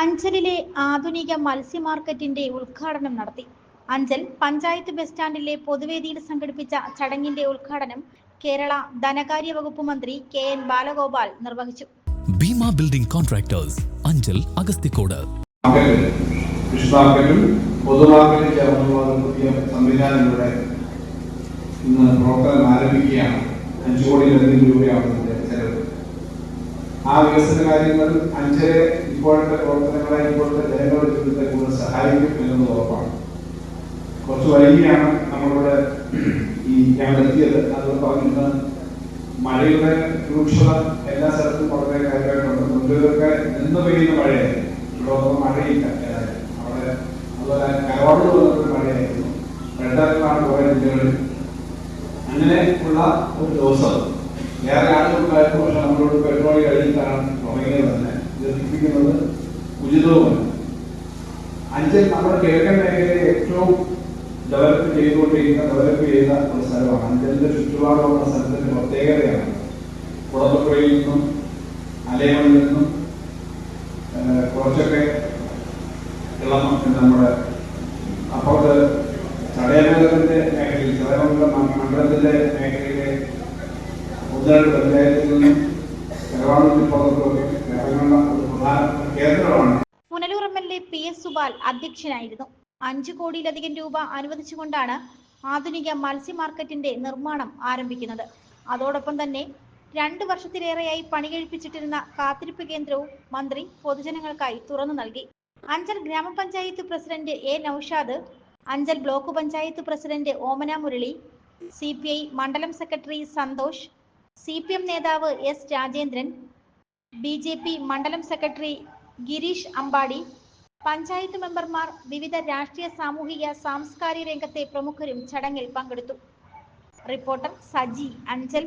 അഞ്ചലിലെ ആധുനിക മത്സ്യ മാർക്കറ്റിന്റെ ഉദ്ഘാടനം നടത്തി. അഞ്ചൽ പഞ്ചായത്ത് ബസ് സ്റ്റാൻഡിലെ പൊതുവേദിയിൽ സംഘടിപ്പിച്ച ചടങ്ങിന്റെ ഉദ്ഘാടനം കേരള ധനകാര്യ വകുപ്പ് മന്ത്രി കെ എൻ ബാലഗോപാൽ നിർവഹിച്ചു. Bhima building contractors Anchal Agasthikode. Fish മാർക്കറ്റും പൊതുമാർക്കറ്റും ചേർന്നുള്ള പുതിയ സംവിധാനം ഇവിടെ ഇന്ന് പ്രവർത്തനം ആരംഭിക്കുകയാണ്. അഞ്ചു കോടിയിലധികം രൂപയാണ് ആ വികസന കാര്യങ്ങൾ അഞ്ചരെ ഇപ്പോഴത്തെ പ്രവർത്തനങ്ങളെ ഇപ്പോഴത്തെ ജനങ്ങളുടെ ജീവിതത്തെ കൂടുതൽ സഹായിക്കും എന്നുള്ളത് ഉറപ്പാണ്. കുറച്ച് വൈകിയാണ് നമ്മളിവിടെ ഈ ഞാൻ എത്തിയത് അത് പറഞ്ഞിരുന്ന മഴയുടെ രൂക്ഷത എല്ലാ സ്ഥലത്തും വളരെ കാര്യമായിട്ടുണ്ട്. മുൻപൊക്കെ നിന്ന് പെയ്യുന്ന മഴയായിരുന്നു. ഇവിടെ ഒന്നും മഴയില്ല. അവിടെ അതുപോലെ കരവാട് വന്നൊരു മഴയായിരുന്നു. വെള്ളത്തിലാണ് കുറേ ജില്ലകളിൽ അങ്ങനെ ഉള്ള ഒരു ദിവസം ഏറെ ആളുകളുണ്ടായിരുന്നു പക്ഷെ നമ്മളോട് പെട്രോൾ കഴിയുന്നതാണ് തുടങ്ങിയത് തന്നെ ഇത് എത്തിക്കുന്നത് ഉചിതവുമല്ല അഞ്ചൽ നമ്മുടെ കിഴക്കൻ മേഖലയെ ഏറ്റവും ഡെവലപ്പ് ചെയ്തുകൊണ്ടിരിക്കുന്ന ഡെവലപ്പ് ചെയ്യുന്ന ഒരു സ്ഥലമാണ്. അഞ്ചലിന്റെ ചുറ്റുപാടുള്ള സ്ഥലത്തിന്റെ പ്രത്യേകതയാണ്. കുളത്തുപുഴയിൽ നിന്നും അലയമണിൽ നിന്നും കുറച്ചൊക്കെ ഇളം നമ്മുടെ അപ്പുറത്ത് ചടയമംഗലത്തിന്റെ മേഖലയിൽ ചടയമംഗലം മണ്ഡലത്തിന്റെ മേഖലയിലെ രണ്ട് പഞ്ചായത്തിൽ നിന്നും ഇറങ്ങുന്ന ഒരു പ്രധാന കേന്ദ്രമാണ്. Punalur M L A P S Subal അധ്യക്ഷനായിരുന്നു. അഞ്ചു കോടിയിലധികം രൂപ അനുവദിച്ചുകൊണ്ടാണ് ആധുനിക മത്സ്യ മാർക്കറ്റിന്റെ നിർമ്മാണം ആരംഭിക്കുന്നത്. അതോടൊപ്പം തന്നെ രണ്ട് വർഷത്തിലേറെയായി പണി കഴിപ്പിച്ചിട്ടിരുന്ന കാത്തിരിപ്പ് കേന്ദ്രവും മന്ത്രി പൊതുജനങ്ങൾക്കായി തുറന്നു നൽകി. അഞ്ചൽ ഗ്രാമപഞ്ചായത്ത് president A Noushad Anchal block panchayat president Omana Murali C മണ്ഡലം secretary Santhosh C P M നേതാവ് S Rajendran B J P മണ്ഡലം സെക്രട്ടറി ഗിരീഷ് അമ്പാടി പഞ്ചായത്ത് മെമ്പർമാർ വിവിധ രാഷ്ട്രീയ സാമൂഹിക സാംസ്കാരിക രംഗത്തെ പ്രമുഖരും ചടങ്ങിൽ പങ്കെടുത്തു. റിപ്പോർട്ടർ സജി അഞ്ചൽ.